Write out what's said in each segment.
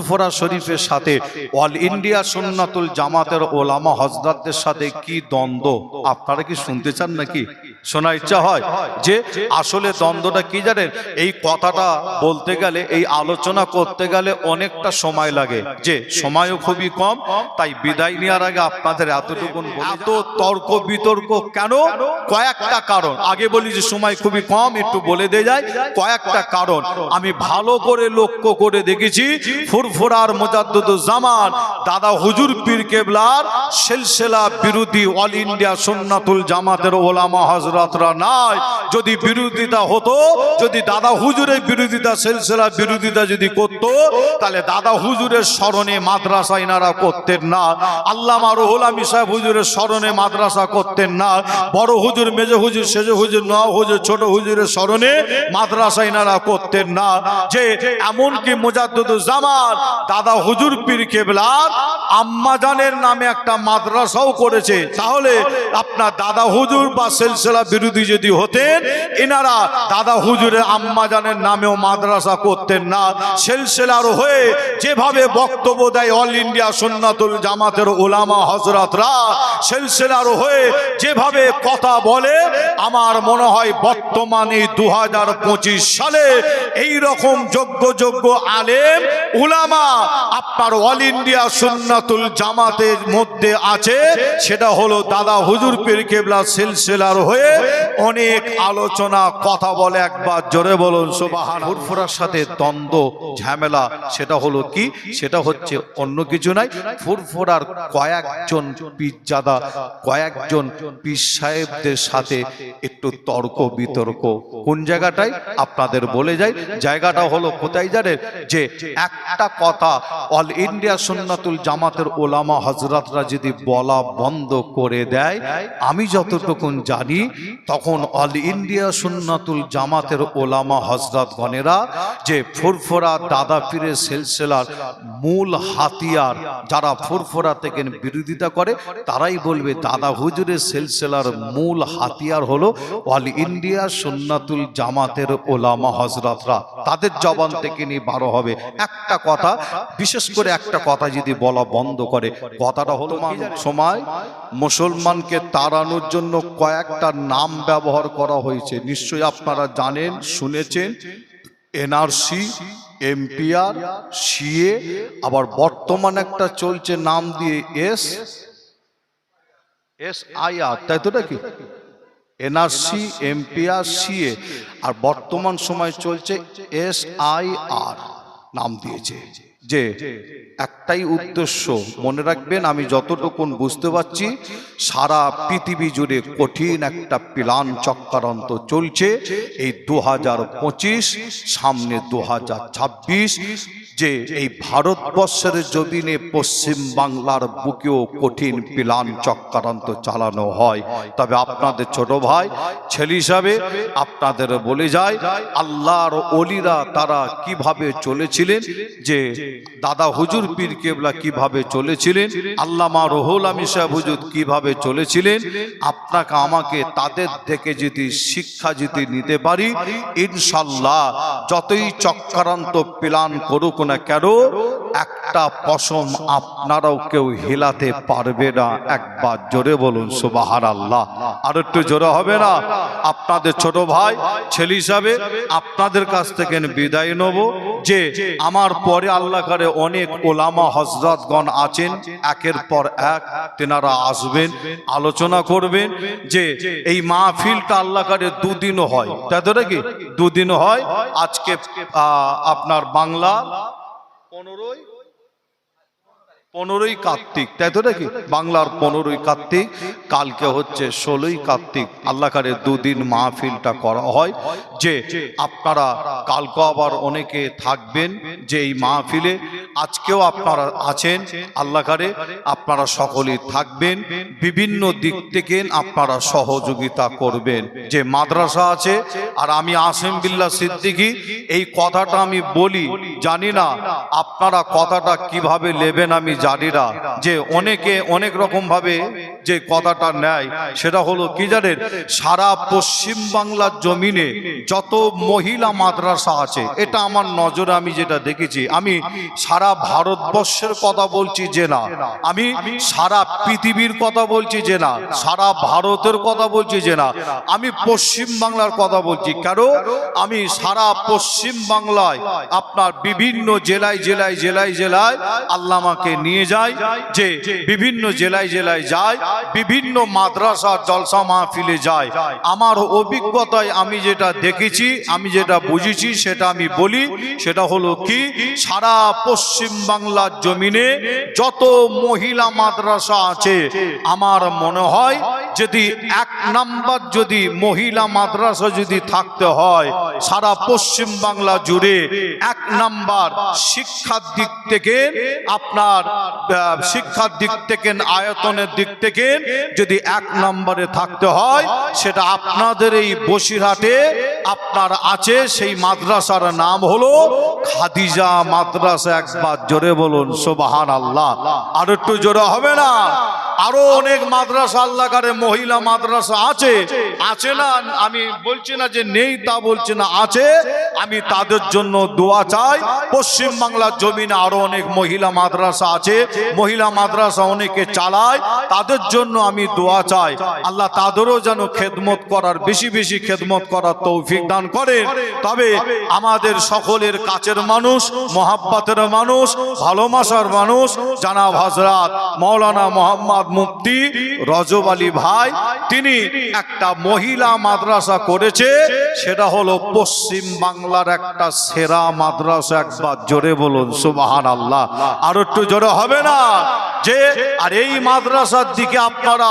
ফুরফুরা শরীফের সাথে all India Sunnatul জামাতের ওলামা হজরতদের সাথে কি দ্বন্দ্ব? আপনারা কি শুনতে চান নাকি? শোনা ইচ্ছা হয় যে আসলে দ্বন্দ্বটা কি জানেন? এই কথাটা বলতে গেলে, এই আলোচনা করতে গেলে অনেকটা সময় লাগে। যে সময়ও খুবই কম, তাই বিদায় নেওয়ার আগে আপনাদের এতটুকুন এত তর্ক বিতর্ক কেন? কয়েকটা কারণ। আগে বলি যে সময় খুবই কম, একটু বলে দিয়ে যায় কয়েকটা কারণ। আমি ভালো করে লক্ষ্য করে দেখেছি ফুরফুরার জামান দাদা হুজুর পীর কেবলার সেলসেলা বিরোধী অল ইন্ডিয়া সুন্নাতুল জামাতের ওলামা হজরতরা নাই। যদি বিরোধিতা হতো, যদি দাদা হুজুরের বিরোধিতা, সেলসেলা বিরোধিতা যদি করত, তাহলে দাদা হুজুরের স্মরণে মাদ্রাসা ইনারা করতেন না। আল্লামা রুহুল আমি সাহেব হুজুরের স্মরণে মাদ্রাসা করতেন না। বড় হুজুর, মেজ হুজুর, সেজ হুজুর ন হুজুর, ছোট হুজুরের স্মরণে মাদ্রাসা ইনারা করতেন না। যে এমনকি জামান দাদা হুজুর পীর কেবলার আম্মাজানের নামে একটা মাদ্রাসাও করেছে। তাহলে আপনার দাদা হুজুর বা সেলসেলা বিরোধী যদি হতেন, এনারা দাদা হুজুরের আম্মাজানের নামেও মাদ্রাসা করতেন না। সেলসেলার হয়ে যেভাবে বক্তব্য দেয় অল ইন্ডিয়া সুন্নাতুল জামাতের ওলামা হজরতরা সেলসেলার হয়ে যেভাবে কথা বলে, আমার মনে হয় বর্তমানে দু হাজার পঁচিশ সালে এই রকম যোগ্য যোগ্য আলেম উলামা আপনার অল ইন্ডিয়া সুন্নাতুল জামাতের মধ্যে আছে। সেটা হলো দাদা হুজুর পীর কেবলা সিলসিলার হয়ে অনেক আলোচনা, কথা বলে একবার জোরে বলুন সুবাহান ফুরফুরার সাথে দ্বন্দ্ব, ঝামেলা, সেটা হলো কি? সেটা হচ্ছে অন্য কিছু নাই। ফুরফুরার কয়েকজন পিজ্জাদা কয়েকজন পীর সাহেবদের সাথে একটু তর্ক বিতর্ক। কোন জায়গাটায়? আপনাদের বলে যাই। জায়গাটা হলো কোথায় জানেন? যে একটা কথা, অল ইন্ডিয়া সুন্নাতুল জামাতের ওলামা হজরতরা যদি বলা বন্ধ করে দেয়, আমি যতটুকুন জানি, তখন অল ইন্ডিয়া সুন্নাতুল জামাতের ওলামা হজরত গণেরা যে ফুরফুরা দাদা পীরের সিলসিলার মূল হাতিয়ার যারা ফুরফুরা থেকে বিরোধিতা করে, তারাই বলবে দাদা হুজুরের সিলসিলার মূল হাতিয়ার হলো অল ইন্ডিয়া সুন্নাতুল জামাতের ওলামা হজরতরা তাদের জবান থেকে নিয়ে বারো হবে। একটা কথা বিশেষ করে একটা কথা যদি বলা বন্ধ করে কথাটা হলো সময় মুসলমানকে তাড়ানোর জন্য কয়েকটা নাম ব্যবহার করা হয়েছে। নিশ্চয়ই আপনারা জানেন শুনেছেন। এনআরসি এমপিআর সিএ আবার বর্তমান একটা চলছে নাম দিয়ে এস এস আই আর তাই তো নাকি? এনআরসি এমপিআর সিএ আর বর্তমান সময় চলছে এস আই আর নাম দিয়েছে। যে একটাই উদ্দেশ্য, মনে রাখবেন, আমি যতটুকুন বুঝতে পারছি, সারা পৃথিবী জুড়ে কঠিন একটা প্লান চক্রান্ত চলছে। এই দু হাজার পঁচিশ, সামনে দু হাজার ছাব্বিশ যে এই ভারতবর্ষের জমিনে পশ্চিম বাংলার বুকেও কঠিন প্লান চক্রান্ত চালানো হয়। তবে আপনাদের ছোট ভাই, ছেলে হিসাবে আপনাদের বলে যায়, আল্লাহর অলিরা তারা কীভাবে চলেছিলেন, যে দাদা হুজুর পীর কেবলা কীভাবে চলেছিলেন, আল্লামা রহুল আমি সাহেব হুজুর কীভাবে চলেছিলেন, আপনাকে আমাকে তাদের থেকে যদি শিক্ষা যদি নিতে পারি, ইনশাল্লাহ যতই চক্রান্ত প্লান করুক না কেন? একটা পশম আপনারাও কেউ হিলাতে পারবে না। একবার জোরে বলুন সুবাহার আল্লাহ আর একটু জোরে হবে না? আপনাদের ছোট ভাই, ছেলে হিসাবে আপনাদের কাছ থেকে বিদায় নেব। যে আমার পরে আল্লাহ করে অনেক ওলামা হজরতগণ আছেন, একের পর এক তেনারা আসবেন, আলোচনা করবেন যে এই মাহফিলটা আল্লাহ করে দুদিনও হয়। তাই তো দুদিনও হয়। আজকে আপনার বাংলা পনেরোই পনেরোই কার্তিক, তাই তো নাকি? বাংলার পনেরোই কার্তিক, কালকে হচ্ছে ষোলোই কার্তিক আল্লাহ কারে দুদিন মাহফিলটা করা হয়, যে আপনারা কালকে আবার অনেকে থাকবেন যে এই মাহফিলে, আজকেও আপনারা আছেন আল্লাহ কারে আপনারা সকলেই থাকবেন, বিভিন্ন দিক থেকে আপনারা সহযোগিতা করবেন, যে মাদ্রাসা আছে, আর আমি আসেম বিল্লা সিদ্দিকি, এই কথাটা আমি বলি, জানি না আপনারা কথাটা কীভাবে নেবেন আমি জারিরা যে অনেকে অনেক রকম ভাবে যে কথাটা নেয়, সেটা হলো কি জানেন? সারা পশ্চিম বাংলার জমিনে যত মহিলা মাদ্রাসা আছে, এটা আমার নজরে আমি যেটা দেখেছি, আমি সারা ভারতবর্ষের কথা বলছি যে না, আমি সারা পৃথিবীর কথা বলছি যে না, সারা ভারতের কথা বলছি যে না, আমি পশ্চিম বাংলার কথা বলছি। কারণ আমি সারা পশ্চিম বাংলায় আপনার বিভিন্ন জেলায় জেলায় জেলায় জেলায় আল্লাহ আমাকে নিয়ে যায়, যে বিভিন্ন জেলায় জেলায় যায়, বিভিন্ন মাদ্রাসা জলসা মাহফিলে যায়। আমার অভিজ্ঞতায় আমি যেটা দেখেছি, আমি যেটা বুঝেছি, সেটা আমি বলি, সেটা হলো কি? সারা পশ্চিম বাংলার জমিনে যত মহিলা মাদ্রাসা আছে, আমার মনে হয় যদি এক নাম্বার যদি মহিলা মাদ্রাসা যদি থাকতে হয়, সারা পশ্চিম বাংলা জুড়ে এক নাম্বার শিক্ষার দিক থেকে, আপনার শিক্ষার দিক থেকে, আয়তনের দিক থেকে যদি এক নম্বরে থাকতে হয়, সেটা আপনাদের এই বসিরহাটে আপনার আছে, সেই মাদ্রাসার নাম হলো খাদিজা মাদ্রাসা। একবার জোরে বলুন সোবাহান আল্লাহ আর একটু জোরে হবে না? আরও অনেক মাদ্রাসা আল্লাহকারে মহিলা মাদ্রাসা আছে আছে না? আমি বলছি না যে নেই তা বলছি না, আছে। আমি তাদের জন্য দোয়া চাই। পশ্চিম বাংলার জমিনে আরও অনেক মহিলা মাদ্রাসা আছে। মহিলা মাদ্রাসা অনেকে চালায়। তাদের জন্য আমি দোয়া চাই। আল্লাহ তাদেরও যেন খেদমত করার, বেশি বেশি খেদমত করার তৌফিক দান করেন। তবে আমাদের সকলের কাছের মানুষ, মহাব্বাতের মানুষ, ভালোবাসার মানুষ, জানাব হজরত মৌলানা মোহাম্মদ মুফতি রজব আলী ভাই। তিনি একটা মহিলা মাদ্রাসা করেছে, সেটা হলো পশ্চিম বাংলার একটা সেরা মাদ্রাসা, একবার জোরে বলুন সুবাহান আল্লাহ আর একটু জোরে হবে না? যে, আর এই মাদ্রাসার দিকে আপনারা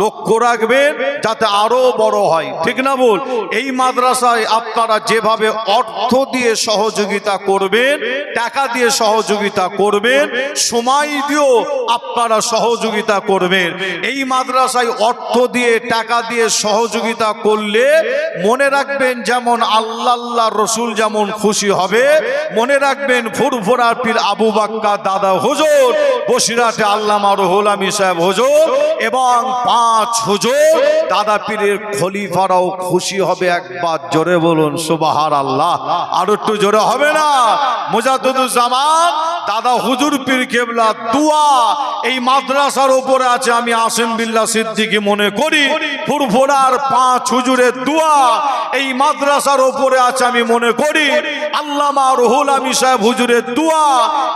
লক্ষ্য রাখবেন, যাতে আরও বড় হয়। ঠিক না বল এই মাদ্রাসায় আপনারা যেভাবে অর্থ দিয়ে সহযোগিতা করবেন, টাকা দিয়ে সহযোগিতা করবেন, সময় দিয়েও আপনারা সহযোগিতা করবেন। এই মাদ্রাসায় অর্থ দিয়ে, টাকা দিয়ে সহযোগিতা করলে মনে রাখবেন যেমন আল্লাহ আল্লাহ রসুল যেমন খুশি হবে, মনে রাখবেন ফুরফুরার পীর আবু বাক্কা দাদা হুজুর বসিরাটে আল্লামা রুহুল আমি সাহেব হুজুর এবং পাঁচ হুজুর, দাদা পীরের খলিফারাও খুশি হবে একবার, জোরে বলুন সুবাহার আল্লাহ আর একটু জোরে হবে না? মুজাদুজ্জামান দাদা হুজুর পীর কেবলা, দুয়া এই মাদ্রাসার উপরে আছে, আমি আসিম বিল্লাহ সিদ্দিকি মনে করি। ফুরফুরার পাঁচ হুজুরের দুয়া এই মাদ্রাসার উপরে আছে, আমি মনে করি। আল্লামা রুহুল আমি সাহেব হুজুরের দুয়া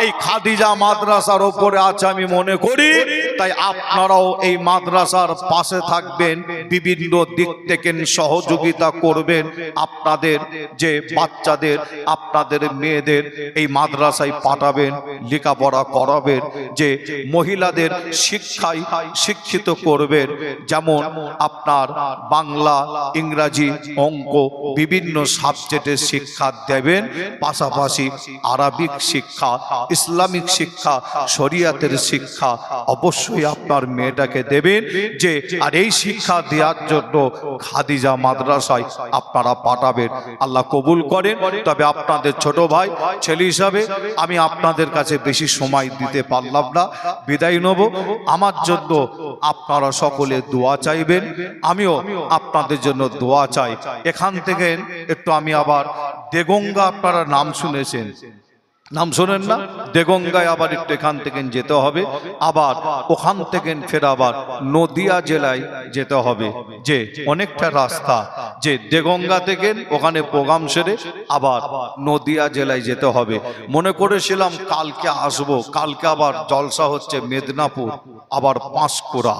এই খাদিজা মাদ্রাসার উপরে আছে, আমি মনে করি। তাই আপনারাও এই মাদ্রাসার পাশে থাকবেন, বিভিন্ন দিক থেকে সহযোগিতা করবেন আপনাদের, যে বাচ্চাদের, আপনাদের মেয়েদের এই মাদ্রাসায় পাঠাবেন। লেখাপড়া করাবেন যে মহিলাদের শিক্ষায় শিক্ষিত করবেন। যেমন আপনার বাংলা ইংরাজি অঙ্ক বিভিন্ন সাবজেক্টের শিক্ষা দেবেন। পাশাপাশি আরবিক শিক্ষা ইসলামিক শিক্ষা শরিয়াতের শিক্ষা অবশ্যই আপনার মেয়েটাকে দেবেন। যে আর এই শিক্ষা দেওয়ার জন্য খাদিজা মাদ্রাসায় আপনারা পাঠাবেন। আল্লাহ কবুল করেন। তবে আপনাদের ছোট ভাই ছেলে হিসাবে আমি আপনাদের কাছে বেশি সময় দিতে পারলাম না। বিদায় নেব। আমার জন্য আপনারা সকলে দোয়া চাইবেন। আমিও আপনাদের জন্য দোয়া চাই। এখান থেকে একটু আমি আবার দেগঙ্গা আপনারা নাম শুনেছেন। নাম শোনেন না? দেগঙ্গায় আবার একটু এখান থেকে যেতে হবে। আবার ওখান থেকে ফের আবার নদিয়া জেলায় যেতে হবে। যে অনেকটা রাস্তা, যে দেগঙ্গা থেকে ওখানে প্রোগ্রাম সেরে আবার নদিয়া জেলায় যেতে হবে। মনে করেছিলাম কালকে আসব, কালকে আবার জলসা হচ্ছে মেদিনীপুর, আবার পাঁশকুড়া।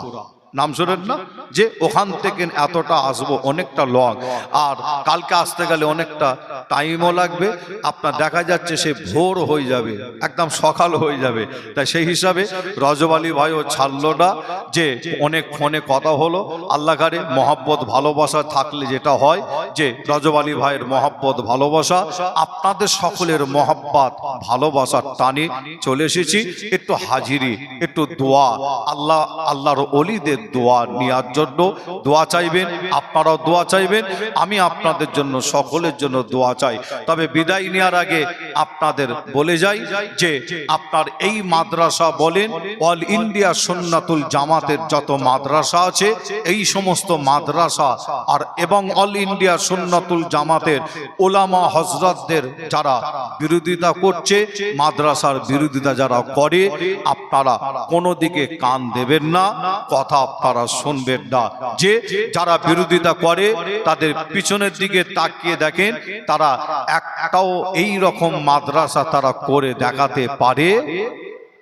নাম শোনেন না? যে ওখান থেকে এতটা আসব, অনেকটা লং। আর কালকে আসতে গেলে অনেকটা টাইমও লাগবে, আপনার দেখা যাচ্ছে সে ভোর হয়ে যাবে, একদম সকাল হয়ে যাবে। তাই সেই হিসাবে রজব আলী ভাইও ছাড়লো না যে অনেক ফোনে কথা হলো। আল্লাহ কারে মহাব্বত, ভালোবাসা থাকলে যেটা হয় যে রজব আলী ভাইয়ের মহাব্বত, ভালোবাসা, আপনাদের সকলের মহাব্বত, ভালোবাসার টানে চলে এসেছি। একটু হাজিরি, একটু দোয়া। আল্লাহ, আল্লাহর অলিদের দোয়া নেওয়ার জন্য দোয়া চাইবেন, আপনারাও দোয়া চাইবেন, আমি আপনাদের জন্য, সকলের জন্য দোয়া চাই। তবে বিদায় নেওয়ার আগে আপনাদের বলে যাই যে আপনার এই মাদ্রাসা বলেন, অল ইন্ডিয়া সুন্নাতুল জামাতের যত মাদ্রাসা আছে, এই সমস্ত মাদ্রাসা আর এবং অল ইন্ডিয়া সুন্নাতুল জামাতের ওলামা হজরতদের যারা বিরোধিতা করছে, মাদ্রাসার বিরোধিতা যারা করে, আপনারা কোনো দিকে কান দেবেন না, কথা আপনারা শুনবেন না। যে যারা বিরোধিতা করে, তাদের পিছনের দিকে তাকিয়ে দেখেন, তারা একটাও এই রকম মাদ্রাসা তারা করে দেখাতে পারে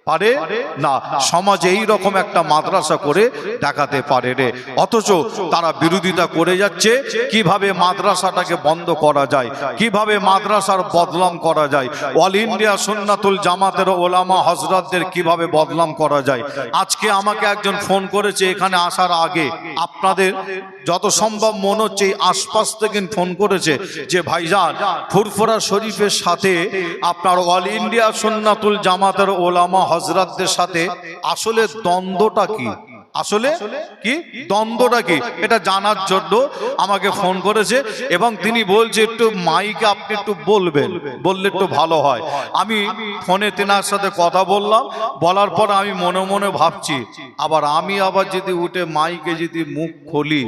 পারে? না, সমাজে এই রকম একটা মাদ্রাসা করে দেখাতে পারে রে। অথচ তারা বিরোধিতা করে যাচ্ছে, কীভাবে মাদ্রাসাটাকে বন্ধ করা যায়, কীভাবে মাদ্রাসার বদলাম করা যায়, অল ইন্ডিয়া সুন্নাতুল জামাতের ওলামা হজরতদের কীভাবে বদলাম করা যায়। আজকে আমাকে একজন ফোন করেছে এখানে আসার আগে, আপনাদের যত সম্ভব মনে হচ্ছে এই আশপাশ থেকে ফোন করেছে যে, ভাইজান, ফুরফুরা শরীফের সাথে আপনার অল ইন্ডিয়া সুন্নাতুল জামাতের ওলামা হজরতদের সাথে আসলে দ্বন্দ্বটা কি? আসলে কি? দ্বন্দ্বটা কি? এটা জানার জন্য আমাকে ফোন করেছে এবং তিনি বলছে, একটু মাইকে আপনি একটু বলবেন, বললে একটু ভালো হয়। আমি ফোনে তেনার সাথে কথা বললাম, বলার পর আমি মনে মনে ভাবছি, আবার আমি আবার যদি উঠে মাইকে যদি মুখ খুলি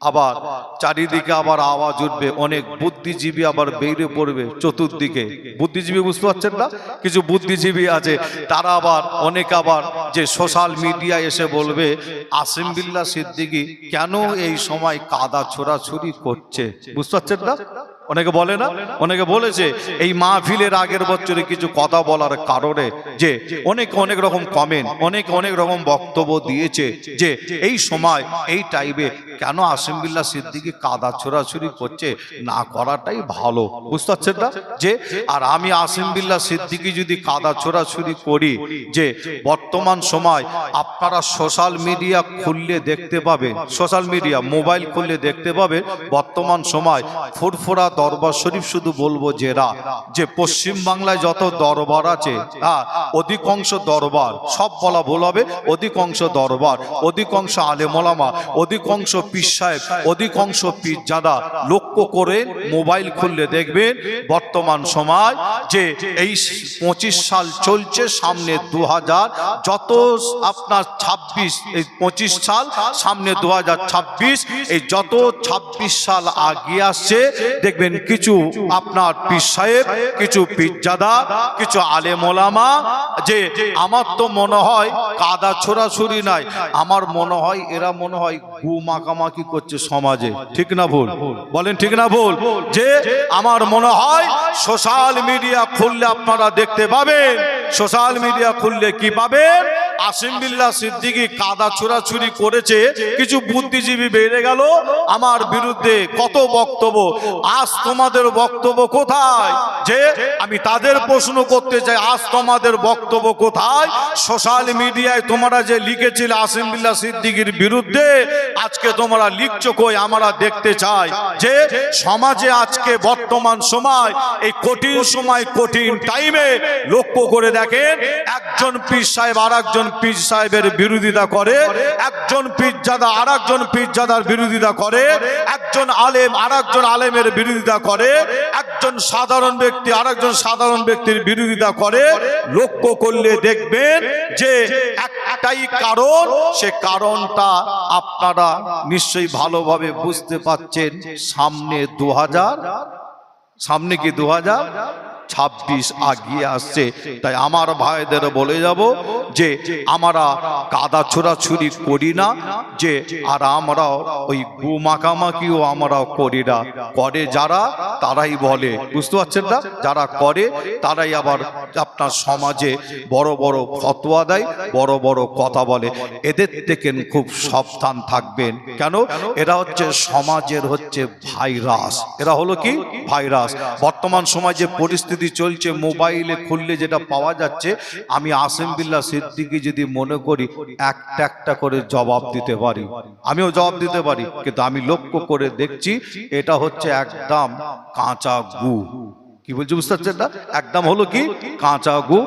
আবার চারিদিকে আবার আওয়াজ উঠবে অনেক বুদ্ধিজীবী আবার বেরিয়ে পড়বে চতুর্দিকে। বুদ্ধিজীবী বুঝতে পারছেন না? কিছু বুদ্ধিজীবী আছে তারা আবার অনেক আবার যে সোশ্যাল মিডিয়া এসে বলবে আসিম বিল্লা সিদ্দিকি কেন এই সময় কাদা ছোড়াছুরি করছে? বুঝতে পারছেন না? অনেকে বলে না? অনেকে বলেছে, এই মাহফিলের আগের বছরে কিছু কথা বলার কারণে যে অনেক অনেক রকম কমেন্ট অনেক অনেক রকম বক্তব্য দিয়েছে যে এই সময়, এই টাইমে কেন আসিমবিল্লা সিদ্দিকি কাদা ছোড়াছুরি করছে? না করাটাই ভালো। বুঝতে পারছেন না? যে, আর আমি আসিমবিল্লা সিদ্দিকি যদি কাদা ছোড়াছুরি করি, যে বর্তমান সময় আপনারা সোশ্যাল মিডিয়া খুললে দেখতে পাবেন সোশ্যাল মিডিয়া মোবাইল খুললে দেখতে পাবেন, বর্তমান সময় ফুরফুরা দরবার শরীফ শুধু বলব জেরা যে পশ্চিম বাংলায় যত দরবার আছে হ্যাঁ অধিকাংশ দরবার, সব বলা ভুল হবে, অধিকাংশ দরবার, অধিকাংশ আলেমলামা অধিকাংশ পীর সাহেব, অধিকাংশ পীরজাদা লক্ষ্য করে মোবাইল খুললে দেখবেন, বর্তমান সময় যে এই পঁচিশ সাল চলছে, সামনে দু হাজার যত আপনার ছাব্বিশ, এই পঁচিশ সাল, সামনে দু হাজার ছাব্বিশ, এই যত ছাব্বিশ সাল আগিয়ে আসছে, দেখবেন কিছু আপনার পীর সাহেব, কিছু পীরজাদা কিছু আলে আলেমোলামা যে আমার তো মনে হয় কাদা ছোড়াছুরি নাই। আমার মনে হয় এরা মনে হয় গু মাকামাকি করছে সমাজে। ঠিক না ভুল? বলেন ঠিক না ভুল? যে আমার মনে হয় সোশ্যাল মিডিয়া খুললে আপনারা দেখতে পাবেন। সোশ্যাল মিডিয়া খুললে কি পাবেন? আসিম বিল্লাহ সিদ্দিকি কাদা ছোড়াছুরি করেছে। কিছু বুদ্ধিজীবী বেড়ে গেল। আমার বিরুদ্ধে কত বক্তব্য? আজ তোমাদের বক্তব্য কোথায়? যে আমি তাদের প্রশ্ন করতে চাই আজ তোমাদের বক্তব্য কোথায়? সোশ্যাল মিডিয়ায় তোমরা যে লিখেছিলে আসিম বিল্লাহ সিদ্দিকির বিরুদ্ধে আজকে তোমরা লিখছো কই, আমরা দেখতে চাই যে সমাজে আজকে বর্তমান সময়, এই কঠিন সময়, কঠিন টাইমে লক্ষ্য করে দেখেন, একজন পীর সাহেব আর একজন পীর সাহেবের বিরোধিতা করে, একজন পীরজাদা আর একজন পীরজাদার বিরোধিতা করে, একজন আলেম আর একজন আলেমের বিরোধিতা করে, একজন সাধারণ ব্যক্তি আর একজন সাধারণ ব্যক্তির বিরোধিতা করে, লক্ষ্য করলে দেখবেন যে একটাই কারণ, সে কারণটা আপনারা নিশ্চয়ই ভালোভাবে বুঝতে পাচ্ছেন সামনে দু হাজার সামনে কি দু হাজার ছাব্বিশ আগিয়ে আসছে। তাই আমার ভাইদের বলে যাব যে, আমরা কাদা ছোড়াছুরি করি না, যে, আর আমরা ওই গু মাখামাখিও আমরা করি না। করে যারা, তারাই বলে। বুঝতে পারছেন না? যারা করে, তারাই আবার আপনার সমাজে বড় বড় ফতোয়া দেয়, বড় বড় কথা বলে। এদের থেকে খুব সাবধান থাকবেন। কেন? এরা হচ্ছে সমাজের হচ্ছে ভাইরাস। এরা হলো কি? ভাইরাস। বর্তমান সময় যে পরিস্থিতি চলছে মোবাইলে খুললে যেটা পাওয়া যাচ্ছে আমি আসেম বিল্লা সিদ্দিকি যদি মনে করি একটা একটা করে জবাব দিতে পারি। আমিও জবাব দিতে পারি কিন্তু আমি লক্ষ্য করে দেখছি এটা হচ্ছে একদম কাঁচা গু। কি বলছি বুঝতে পারছেন না একদম হলো কি? কাঁচা গু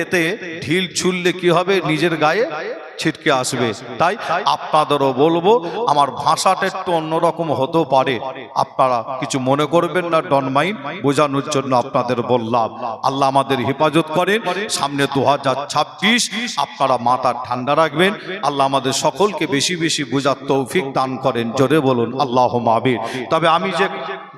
এতে ঢিল ছুললে কি হবে? নিজের গায়ে ছিটকে আসবে। তাই আপনাদেরও বলব আমার ভাষাটা একটু অন্যরকম হতেও পারে। আপনারা কিছু মনে করবেন না ডন মাইন্ড বোঝানোর জন্য আপনাদের বললাম। আল্লাহ আমাদের হেফাজত করেন। সামনে দু হাজার ছাব্বিশ আপনারা মাথা ঠান্ডা রাখবেন। আল্লাহ আমাদের সকলকে বেশি বেশি বোঝার তৌফিক দান করেন। জোরে বলুন আল্লাহ মাবির তবে আমি যে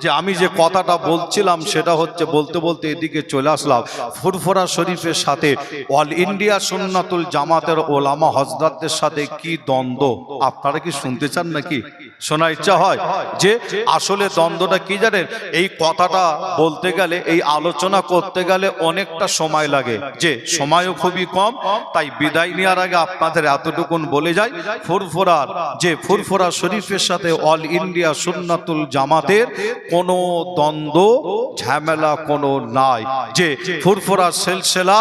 যে আমি যে কথাটা বলছিলাম সেটা হচ্ছে বলতে বলতে এদিকে চলে আসলাম। ফুরফুরা শরীফের সাথে অল ইন্ডিয়া সুন্নাতুল জামাতের ওলামা হজরতদের সাথে কি দ্বন্দ্ব? আপনারা কি শুনতে চান নাকি? শোনা ইচ্ছা হয় যে আসলে দ্বন্দ্বটা কি জানেন? এই কথাটা বলতে গেলে, এই আলোচনা করতে গেলে অনেকটা সময় লাগে। যে সময়ও খুবই কম, তাই বিদায় নেওয়ার আগে আপনাদের এতটুকুন বলে যাই। ফুরফুরার, যে ফুরফুরা শরীফের সাথে অল ইন্ডিয়া সুন্নাতুল জামাতের কোনো দ্বন্দ্ব, ঝামেলা কোনো নাই। যে ফুরফুরা সেলসেলা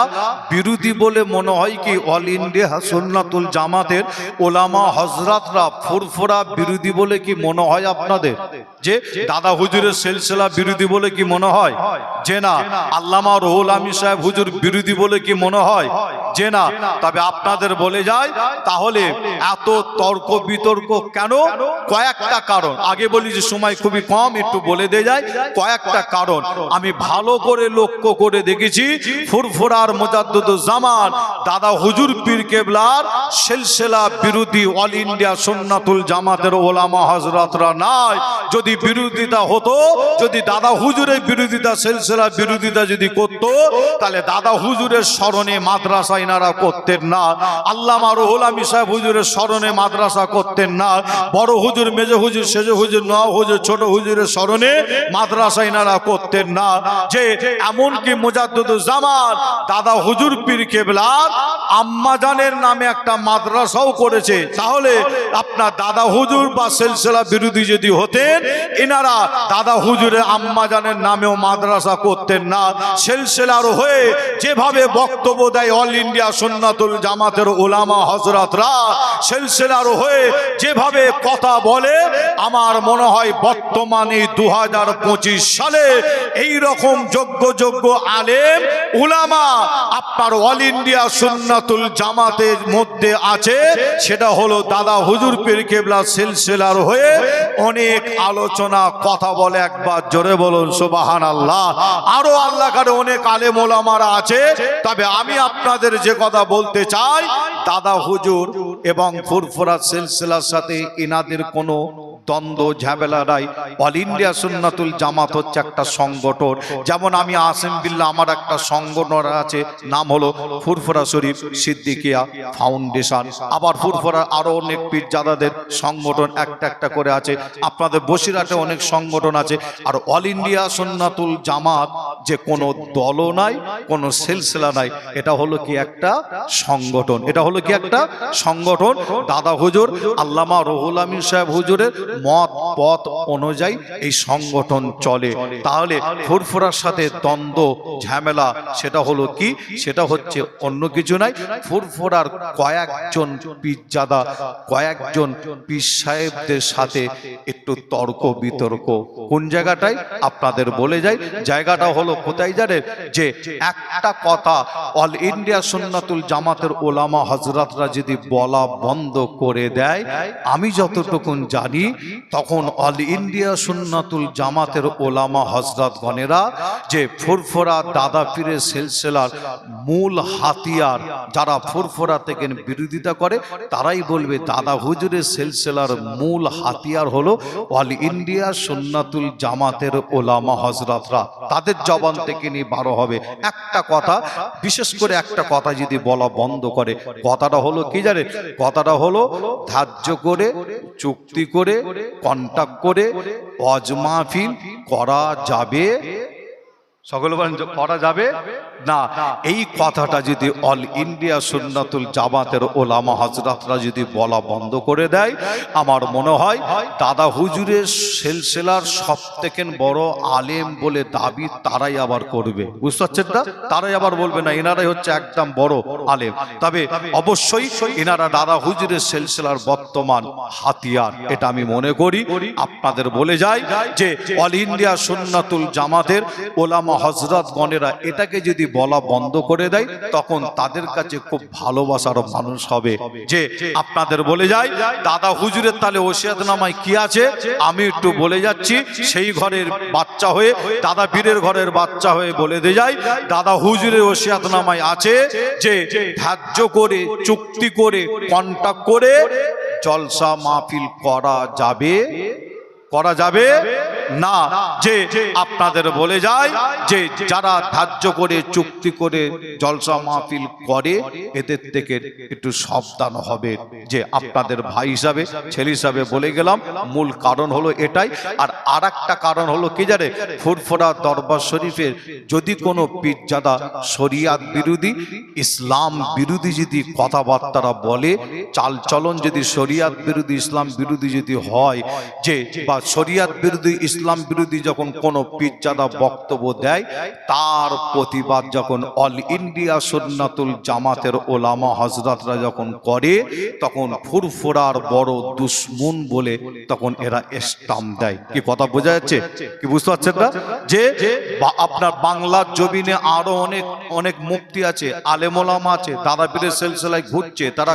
বিরোধী বলে মনে হয় কি, অল ইন্ডিয়া সুন্নাতুল জামাতের ওলামা হজরতরা ফুরফুরা বিরোধী বলে কি মনে হয় আপনাদের? যে দাদা হুজুরের সেলসেলা বিরোধী বলে কি মনে হয়? যে না, আল্লামা রহুল আলী সাহেব হুজুর বিরোধী বলে কি মনে হয়? যে না, তবে আপনাদের বলে যায়, তাহলে এত তর্ক বিতর্ক কেন? কয়েকটা কারণ। আগে বলি যে সময় খুবই কম, একটু বলে দিয়ে যায় কয়েকটা কারণ। আমি ভালো করে লক্ষ্য করে দেখেছি, ফুরফুরার জামান, দাদা হুজুর পীর কেবলার সেলসেলা বিরোধী অল ইন্ডিয়া সুন্নাতুল জামাতের ওলামা হজরতরা নাই, যদি বিরোধিতা হতো, যদি দাদা হুজুরের বিরোধিতা সেলসেলা বিরোধিতা যদি করত, তাহলে দাদা হুজুরের স্মরণে মাদ্রাসা ইনারা করতেন না, আল্লামা রহুল আমি সাহেব হুজুরের স্মরণে মাদ্রাসা করতেন না, বড় হুজুর, মেজ হুজুর, সেজ হুজুর ন হুজুর, ছোট হুজুরের স্মরণে মাদ্রাসা ইনারা করতেন না, যে এমনকি জামান দাদা হুজুর পীর কেবলার আম্মাজানের নামে একটা মাদ্রাসাও করেছে, তাহলে আপনার দাদা হুজুর বা সেলসেলা বিরোধী যদি হতেন, এনারা দাদা হুজুরের আম্মাজানের নামেও মাদ্রাসা করতেন না। সেলসেলার হয়ে যেভাবে বক্তব্য দেয় অল ইন্ডিয়া সুন্নাতুল জামাতের ওলামা হজরতরা সেলসেলার হয়ে যেভাবে কথা বলে, আমার মনে হয় বর্তমানে দু হাজার পঁচিশ সালে এই রকম যোগ্য যোগ্য আলেম, উলামা আপনার অল ইন্ডিয়া সুন্নাতুল জামাতের মধ্যে আছে। সেটা হলো দাদা হুজুর পীর কেবলা সিলসিলার হয়ে অনেক আলোচনা, কথা বলে একবার জোরে বলুন সুবাহান আল্লাহ আরও আল্লাহ কারে অনেক আলেম ওলামারা আছে। তবে আমি আপনাদের যে কথা বলতে চাই, দাদা হুজুর এবং ফুরফুরা সিলসিলার সাথে ইনাদের কোনো দ্বন্দ্ব, ঝামেলা নাই। অল ইন্ডিয়া সুন্নাতুল জামাত হচ্ছে একটা সংগঠন। যেমন আমি আসিম বিল্লা আমার একটা সংগঠন আছে, নাম হলো ফুরফুরা শরীফ সিদ্দিকিয়া ফাউন্ডেশন। আবার ফুরফুরা আরও অনেক পীরজাদাদের সংগঠন একটা একটা করে আছে। আপনাদের বসিরহাটে অনেক সংগঠন আছে। আর অল ইন্ডিয়া সুন্নাতুল জামাত যে কোনো দলও নাই, কোনো সিলসিলা নাই, এটা হলো কি একটা সংগঠন। এটা হলো কি একটা সংগঠন? দাদা হুজুর, আল্লামা রহুল আমিন সাহেব হুজুরের মত, পথ অনুযায়ী এই সংগঠন চলে। তাহলে ফুরফুরার সাথে দ্বন্দ্ব, ঝামেলা, সেটা হলো কি? সেটা হচ্ছে অন্য কিছু নাই। ফুরফুরার কয়েকজন পিজ্জাদা কয়েকজন পীর সাহেবদের সাথে একটু তর্ক বিতর্ক। কোন জায়গাটায়? আপনাদের বলে যাই। জায়গাটা হলো কোথায় জানেন? যে একটা কথা অল ইন্ডিয়া সুন্নাতুল জামাতের ওলামা হজরতরা যদি বলা বন্ধ করে দেয়, আমি যতটুকুন জানি তখন অল ইন্ডিয়া সুন্নাতুল জামাতের ওলামা হজরত গণেরা যে ফুরফুরা দাদা পীরের সিলসিলার মূল হাতিয়ার যারা ফুরফুরা থেকে বিরোধিতা করে, তারাই বলবে, দাদা হুজুরের সিলসিলার মূল হাতিয়ার হলো অল ইন্ডিয়া সুন্নাতুল জামাতের ওলামা হজরতরা তাদের জবান থেকে নিয়ে বারো হবে। একটা কথা, বিশেষ করে একটা কথা যদি বলা বন্ধ করে, কথাটা হলো কি জানে কথাটা হলো ধার্য করে, চুক্তি করে কন্টাক্ট করে অজমাফিল করা যাবে। সকল বলেন করা যাবে? না। এই কথাটা যদি অল ইন্ডিয়া সুন্নাতুল জামাতের ওলামা হজরতরা যদি বলা বন্ধ করে দেয়, আমার মনে হয় দাদা হুজুরের সেলসেলার সব থেকে বড় আলেম বলে দাবি তারাই আবার করবে। বুঝতে পারছেন না? তারাই আবার বলবে না, এনারাই হচ্ছে একদম বড় আলেম। তবে অবশ্যই এনারা দাদা হুজুরের সেলসেলার বর্তমান হাতিয়ার, এটা আমি মনে করি। আপনাদের বলে যাই যে অল ইন্ডিয়া সুন্নাতুল জামাতের ওলামা হজরত গণেরা এটাকে যদি বলা বন্ধ করে দেয়, তখন তাদের কাছে খুব ভালোবাসার মানুষ হবে। যে, আপনাদের বলে যায় দাদা হুজুরের তালে ওসিয়াত নামায় কি আছে? আমি একটু বলে যাচ্ছি, সেই ঘরের বাচ্চা হয়ে, দাদা পীরের ঘরের বাচ্চা হয়ে বলে দিয়ে যায় দাদা হুজুরের ওসিয়াত নামায় আছে যে, ধার্য করে, চুক্তি করে কন্টাক্ট করে, জলসা মাহফিল করা যাবে? করা যাবে? না যে আপনাদের বলে যায় যে যারা ধার্য করে, চুক্তি করে, জলসা মাহফিল করে, এদের থেকে একটু সাবধান হবে। যে আপনাদের ভাই হিসাবে, ছেলে হিসাবে বলে গেলাম, মূল কারণ হলো এটাই। আর আর কারণ হলো কি জানে? ফুরফুরা দরবার শরীফের যদি কোনো পীরজাদা শরিয়াত বিরোধী, ইসলাম বিরোধী যদি কথাবার্তারা বলে, চালচলন যদি শরিয়াত বিরোধী, ইসলাম বিরোধী যদি হয়, যে বা শরিয়াত বিরোধী ইসলাম বিরোধী যখন কোনো পীরজাদা বক্তব্য দেয়, তার প্রতিবাদ যখন অল ইন্ডিয়া সুন্নাতুল জামাতের ওলামা হজরতরা যখন করে, তখন ফুরফুরার বড় দুশ্মন বলে তখন এরা স্টাম দেয়। কি কথা বোঝা যাচ্ছে? কি বুঝতে পারছেন না? যে আপনার বাংলার জমিনে আরও অনেক অনেক মুক্তি আছে আলেমোলামা আছে দাদা পীরের সিলসিলায় ঘুরছে, তারা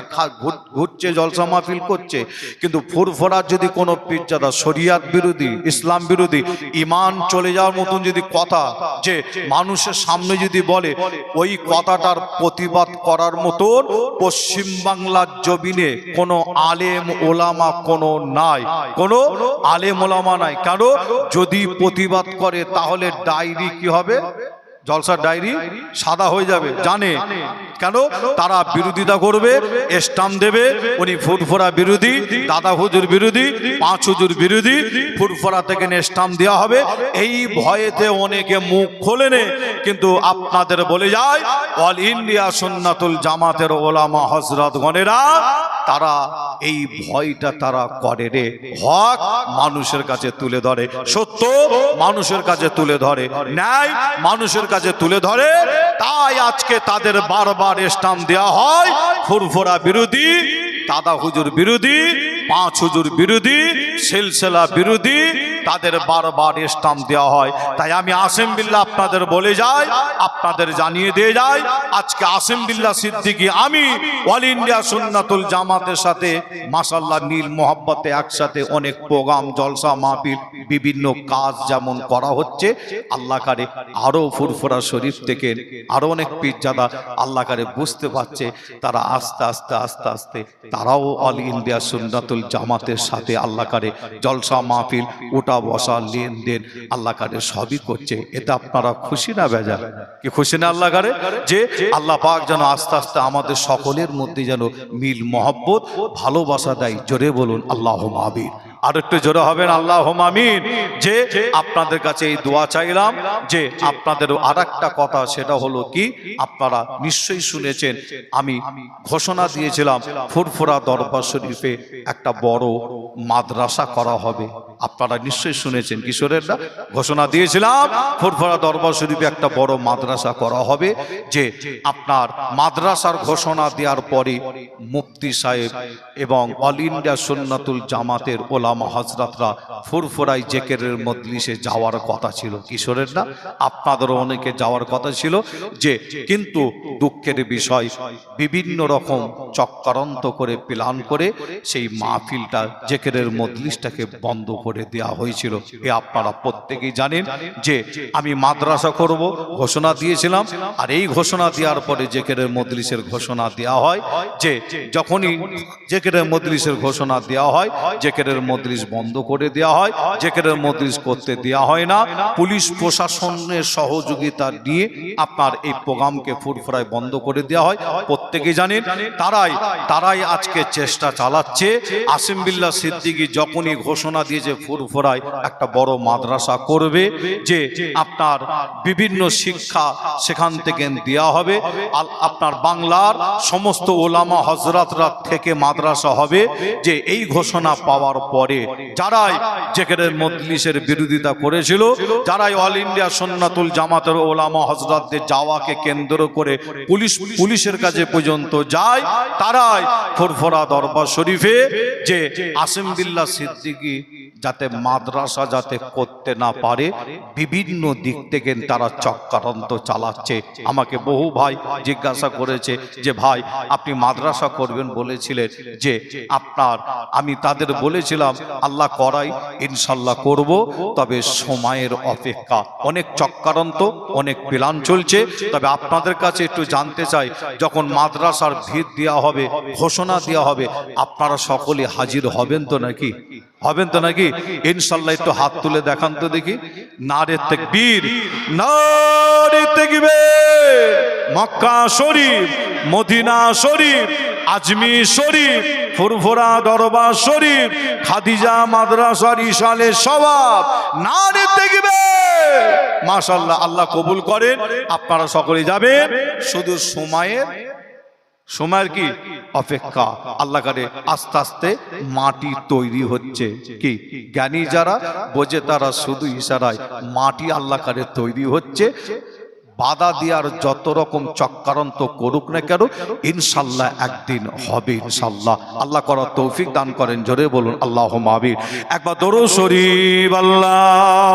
ঘুরছে, জলসা মাহফিল করছে। কিন্তু ফুরফুরার যদি কোনো পীরজাদা শরিয়াত বিরোধী, ইসলাম বিরোধী ইমান চলে যাওয়ার মতন যদি কথা যে মানুষের সামনে যদি বলে, ওই কথাটার প্রতিবাদ করার মতন পশ্চিম বাংলার জমিনে কোনো আলেম ওলামা কোনো নাই। কোনো আলেম ওলামা নাই। কেন? যদি প্রতিবাদ করে, তাহলে ডায়রি কি হবে? জলসার ডায়েরি সাদা হয়ে যাবে জানে কেন? তারা বিরোধিতা করবে স্টাম দেবে উনি ফুরফুরা বিরোধী দাদা হুজুর বিরোধী পাঁচ হুজুর বিরোধী ফুরফুরা থেকে স্টাম দেওয়া হবে। এই ভয়েতে অনেকে মুখ খোলেনে কিন্তু আপনাদের বলে যায় অল ইন্ডিয়া সুন্নাতুল জামাতের ওলামা হজরত গণেরা তারা এই ভয়টা তারা করে রে। হক মানুষের কাছে তুলে ধরে। সত্য মানুষের কাছে তুলে ধরে। ন্যায় মানুষের কাছে তুলে ধরে, তাই আজকে তাদের বারবার স্টাম দেওয়া হয়। ফুরফুরা বিরোধী, দাদা হুজুর বিরোধী, পাঁচ হুজুর বিরোধী, সিলসিলা বিরোধী তাদের বারবার স্টাম দেওয়া হয়। তাই আমি আসেম বিল্লাহ আপনাদের বলে যাই, আপনাদের জানিয়ে দিয়ে যাই, আজকে আসেম বিল্লাহ সিদ্দিকি, আমি অল ইন্ডিয়া সুন্নাতুল জামাতের সাথে মাসাল্লাহ নীল মোহাব্বতে একসাথে অনেক প্রোগ্রাম, জলসা মাহফিল, বিভিন্ন কাজ যেমন করা হচ্ছে, আল্লাহ কারে আরও ফুরফুরা শরীফ থেকে আরও অনেক পীরজাদা আল্লাহ কারে বুঝতে পারছে, তারা আস্তে আস্তে আস্তে আস্তে, তারাও অল ইন্ডিয়া সুন্নাতুল জামাতের সাথে আল্লাহ কারে জলসা মাহফিল ওটা বসা লেনদেন আল্লাহ কারে সবই করছে, এটা আপনারা খুশি না বেজা কি খুশি না আল্লাহ কারে যে আল্লাহ পাক যেন আস্তে আস্তে আমাদের সকলের মধ্যে যেন মিল, মহব্বত, ভালোবাসা দেয়। জোরে বলুন আল্লাহ মাবির আর একটু জোরে হবেন আল্লাহ মামিন যে আপনাদের কাছে এই দোয়া চাইলাম, যে আপনাদের আর একটা কথা, সেটা হলো কি, আপনারা নিশ্চয়ই শুনেছেন, আমি ঘোষণা দিয়েছিলাম, ফুরফুরা দরবার শরীফে একটা বড় মাদ্রাসা করা হবে। আপনারা নিশ্চয়ই শুনেছেন কিশোরেররা ঘোষণা দিয়েছিলাম, ফুরফুরা দরবার শরীফে একটা বড় মাদ্রাসা করা হবে, যে আপনার মাদ্রাসার ঘোষণা দেওয়ার পরে মুফতি সাহেব এবং অল ইন্ডিয়া সুন্নাতুল জামাতের ওলামা হজরতরা ফুরফুরাই জেকেরের মজলিসে যাওয়ার কথা ছিল। কিশোরের না? আপনাদেরও অনেকে যাওয়ার কথা ছিল যে, কিন্তু দুঃখের বিষয়, বিভিন্ন রকম চক্রান্ত করে, প্ল্যান করে সেই মাহফিলটা জেকেরের মজলিসটাকে বন্ধ করে দেওয়া হয়েছিল। এ আপনারা প্রত্যেকেই জানেন যে, আমি মাদ্রাসা করব, ঘোষণা দিয়েছিলাম, আর এই ঘোষণা দেওয়ার পরে জেকেরের মজলিসের ঘোষণা দেওয়া হয় যে, যখনই জেকেরের মজলিসের ঘোষণা দেওয়া হয়, জেকেরের মজলিস বন্ধ করে দেওয়া হয় জেকেরের মজলিস করতে দেওয়া হয় না। পুলিশ প্রশাসনের সহযোগিতা নিয়ে আপনার এই প্রোগ্রামকে ফুরফুরায় বন্ধ করে দেওয়া হয়। প্রত্যেকে জানেন, তারাই তারাই আজকে চেষ্টা চালাচ্ছে। আসিম বিল্লাহ সিদ্দিকি যখনই ঘোষণা দিয়েছে, ফুরফুরায় একটা বড় মাদ্রাসা করবে, যে আপনার বিভিন্ন শিক্ষা সেখান থেকে দেওয়া হবে। আপনার বাংলার সমস্ত ওলামা হজরতরা থেকে মাদ্রাসা হবে, যে এই ঘোষণা পাওয়ার পরে যারাই জেকেরের মজলিসের বিরোধিতা করেছিল, যারাই অল ইন্ডিয়া সন্ন্যাতুল জামাতের ওলামা হজরতদের যাওয়াকে কেন্দ্র করে পুলিশ, পুলিশের কাছে পর্যন্ত যায়, তারাই ফোরফোরা দরবার শরীফে যে আসিম সিদ্দিকী যাতে মাদ্রাসা যাতে করতে না পারে, বিভিন্ন দিক থেকে তারা চক্রান্ত চালাচ্ছে। আমাকে বহু ভাই জিজ্ঞাসা করেছে যে, ভাই, আপনি মাদ্রাসা করবেন বলেছিলেন যে, আপনার, আমি তাদের বলেছিলাম, আল্লাহ করাই, ইনশাল্লাহ করব, তবে সময়ের অপেক্ষা। অনেক চক্রান্ত, অনেক প্ল্যান চলছে। তবে আপনাদের কাছে একটু জানতে চাই, যখন মাদ্রাসার ভিত দেওয়া হবে, ঘোষণা দেওয়া হবে, আপনারা সকলে হাজির হবেন তো নাকি? হবেন তো নাকি? ইনশাল্লাহ একটু হাত তুলে দেখান তো দেখি। নারে তেকবীর নারে তেকবীর মক্কা শরীফ, মদিনা শরীফ আজমির শরীফ, ফুরফুরা দরবার শরীফ, খাদিজা মাদ্রাসার ইশালে সবাব নারে তেকবীর মাশাআল্লাহ আল্লাহ কবুল করেন। আপনারা সকলে যাবেন। শুধু সময়ের সময়ের কি? অপেক্ষা। আল্লাহ করে আস্তে আস্তে মাটি তৈরি হচ্ছে। কি? জ্ঞানী যারা বোঝে তারা শুধু ইশারায় মাটি আল্লাহ করে তৈরি হচ্ছে। বাধা দেওয়ার যত রকম চক্রান্ত করুক না কেন, ইনশাল্লাহ একদিন হবে ইনশাল্লাহ। আল্লাহ করার তৌফিক দান করেন। জোরে বলুন আল্লাহ মাবির একবার দরো শরীফ, আল্লাহ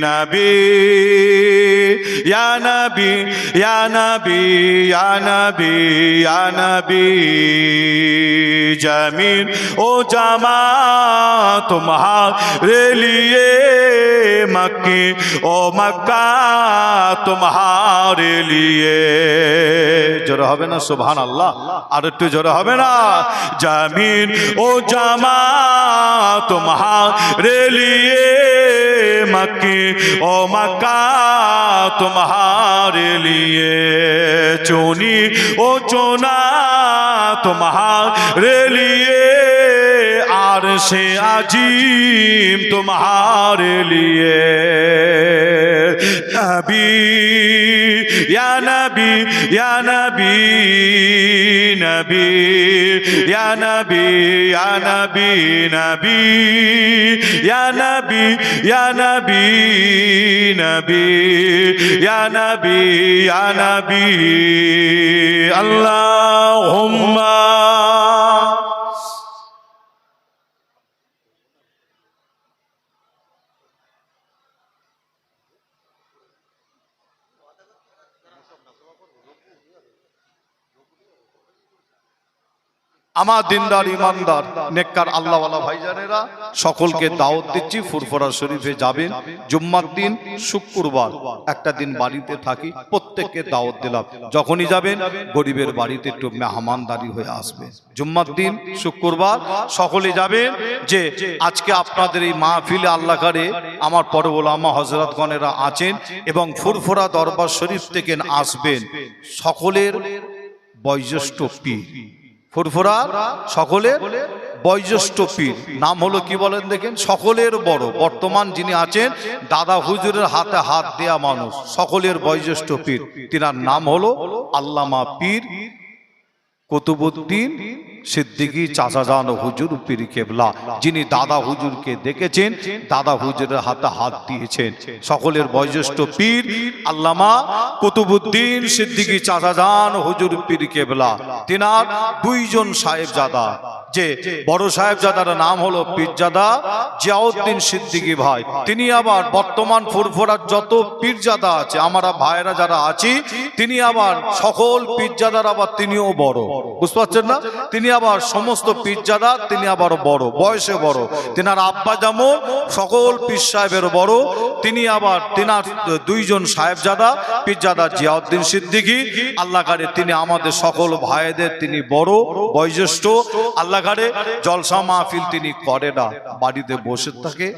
Nabi, Ya Nabi, Ya Nabi, Ya Nabi, Ya Nabi, jamin O Jama, Tumhare liye Makki, O Makka, Tumhare liye. জোরে hobe na subhanallah ar ektu একটু hobe na jamin o jama tumhare liye مکے او مکہ تمہارے لیے چونی او چونا تمہارے لیے عرش عظیم تمہارے لیے Nabi, Ya Nabi, Ya Nabi, Nabi, Ya Nabi, Ya Nabi, Nabi, Ya Nabi, Ya Nabi, Nabi, Ya Nabi, Ya Nabi, Allahumma. আমার দিনদার, ইমানদার, নেককার আল্লাহওয়ালা ভাইজানেরা, সকলকে দাওয়াত দিচ্ছি, ফুরফুরা শরীফে যাবেন। জুম্মার দিন, শুক্রবার, একটা দিন বাড়িতে থাকি, প্রত্যেককে দাওয়াত দিলাম। যখনই যাবেন, গরিবের বাড়িতে একটু মেহমানদারি হয়ে আসবে। জুম্মার দিন, শুক্রবার, সকলে যাবেন যে আজকে আপনাদের এই মাহফিলে আল্লাহ করে আমার পরবলামা হজরতগণেরা আছেন এবং ফুরফুরা দরবার শরীফ থেকে আসবেন। সকলের বয়োজ্যেষ্ঠ পীর। ফুরফুরা সকলের বয়োজ্যেষ্ঠ পীর। নাম হলো কি বলেন দেখেন? সকলের বড়। বর্তমান যিনি আছেন, দাদা হুজুরের হাতে হাত দেয়া মানুষ, সকলের বয়োজ্যেষ্ঠ পীর। তিনার নাম হলো আল্লামা পীর কুতুবুদ্দিন সিদ্দিকী চাচাজান হুজুর পীর কেবলা, যিনি দাদা হুজুরকে দেখেছেন, দাদা হুজুরের হাতে হাত দিয়েছেন। সকলের বয়োজ্যেষ্ঠ পীর আল্লামা কুতুবুদ্দিন সিদ্দিকী চাচাজান হুজুর পীর কেবলা। তিনার দুইজন সাহেবজাদা, যে বড় সাহেবজাদার নাম হলো পীরজাদা জিয়াউদ্দিন সিদ্দিকী ভাই। তিনি আবার বর্তমান ফুরফুরার যত পীরজাদা আছে, আমরা ভাইরা যারা আছি, তিনি আবার সকল পীরজাদার আবার তিনিও বড়। বুঝতে পারছেন না? তিনি আবার সমস্ত পীরজাদা, তিনি আবার বড়, বয়সে বড়। তেনার আব্বা যেমন সকল পীর সাহেবের বড়। তিনি আবার তেনার দুইজন সাহেবজাদা, পীরজাদা জিয়াউদ্দিন সিদ্দিকী। আল্লাহ কারে তিনি আমাদের সকল ভাইদের তিনি বড়, বয়োজ্যেষ্ঠ। আল্লাহ ঘাটে জলসা মাহফিল তিনি করে না। বাড়িতে বসে থাকে,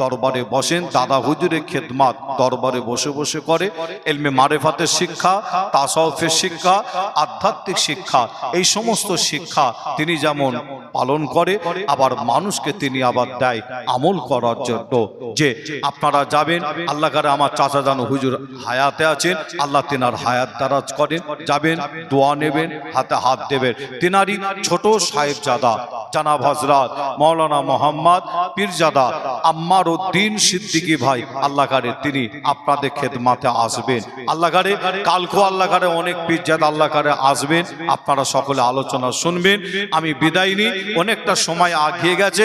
দরবারে বসেন। দাদা হুজুরের খেদমাত, দরবারে বসে বসে করে। এলমে মারেফাতের শিক্ষা, তাসাউফের শিক্ষা, আধ্যাত্মিক শিক্ষা, এই সমস্ত শিক্ষা তিনি যেমন পালন করে আবার মানুষকে তিনি আবার দেয় আমল করার জন্য। যে আপনারা যাবেন আল্লাহ করে আমার চাচা জানো হুজুর হায়াতে আছেন আল্লাহ তেনার হায়াত দারাজ করেন যাবেন দোয়া নেবেন হাতে হাত দেবেন। তেনারই ছোট সাহেবজাদা জানাব হজরত মৌলানা মোহাম্মদ পীরজাদা আম্মার উদ্দিন সিদ্দিকী ভাই আল্লাহ কারে তিনি আপনাদের খেদমাতে আসবেন। আল্লাহ কারে কালকো আল্লাহ কারে অনেক পীরজাদা আল্লাহ কারে আসবেন। আপনারা সকলে আলোচনা শুনবেন আমি বিদায় নিই। অনেকটা সময় আগিয়ে গেছে।